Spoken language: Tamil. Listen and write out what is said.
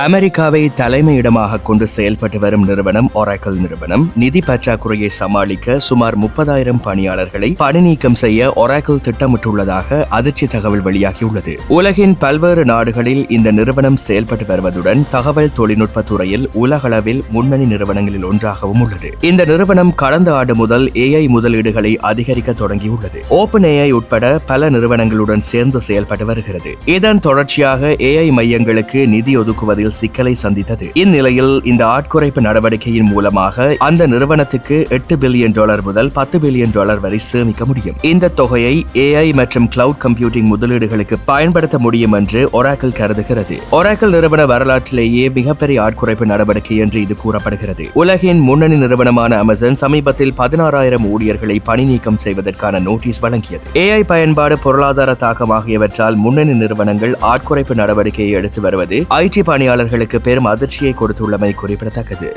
அமெரிக்காவை தலைமையிடமாக கொண்டு செயல்பட்டு வரும் நிறுவனம் ஒராக்கல் நிறுவனம். நிதி பற்றாக்குறையை சமாளிக்க சுமார் முப்பதாயிரம் பணியாளர்களை பணிநீக்கம் செய்ய ஒராக்கல் திட்டமிட்டுள்ளதாக அதிர்ச்சி தகவல் வெளியாகியுள்ளது. உலகின் பல்வேறு நாடுகளில் இந்த நிறுவனம் செயல்பட்டு வருவதுடன் தகவல் தொழில்நுட்ப துறையில் உலகளவில் முன்னணி நிறுவனங்களில் ஒன்றாகவும் உள்ளது. இந்த நிறுவனம் கடந்த ஆண்டு முதல் ஏஐ முதலீடுகளை அதிகரிக்க தொடங்கியுள்ளது. ஓபன் ஏஐ உட்பட பல நிறுவனங்களுடன் சேர்ந்து செயல்பட்டு வருகிறது. இதன் தொடர்ச்சியாக ஏஐ மையங்களுக்கு நிதி ஒதுக்குவது ஒதுக்குவதில் சிக்கலை சந்தித்தது. இந்நிலையில் இந்த ஆட்குறைப்பு நடவடிக்கையின் மூலமாக அந்த நிறுவனத்துக்கு எட்டு பில்லியன் டாலர் முதல் பத்து பில்லியன் டாலர் வரை சேமிக்க முடியும். இந்த தொகையை ஏஐ மற்றும் கிளவுட் கம்ப்யூட்டிங் முதலீடுகளுக்கு பயன்படுத்த முடியும் என்று ஒராக்கல் கருதுகிறது. ஒராக்கல் நிறுவன வரலாற்றிலேயே மிகப்பெரிய ஆட்குறைப்பு நடவடிக்கை என்று இது கூறப்படுகிறது. உலகின் முன்னணி நிறுவனமான அமேசான் சமீபத்தில் பதினாறாயிரம் ஊழியர்களை பணி நீக்கம் செய்வதற்கான நோட்டீஸ் வழங்கியது. ஏஐ பயன்பாடு பொருளாதார தாக்கம் ஆகியவற்றால் முன்னணி நிறுவனங்கள் ஆட்குறைப்பு நடவடிக்கையை எடுத்து வருவது ஐடி பணியாளர் பணியாளர்களுக்கு பெரும் அதிர்ச்சியை கொடுத்துள்ளமை குறிப்பிடத்தக்கது.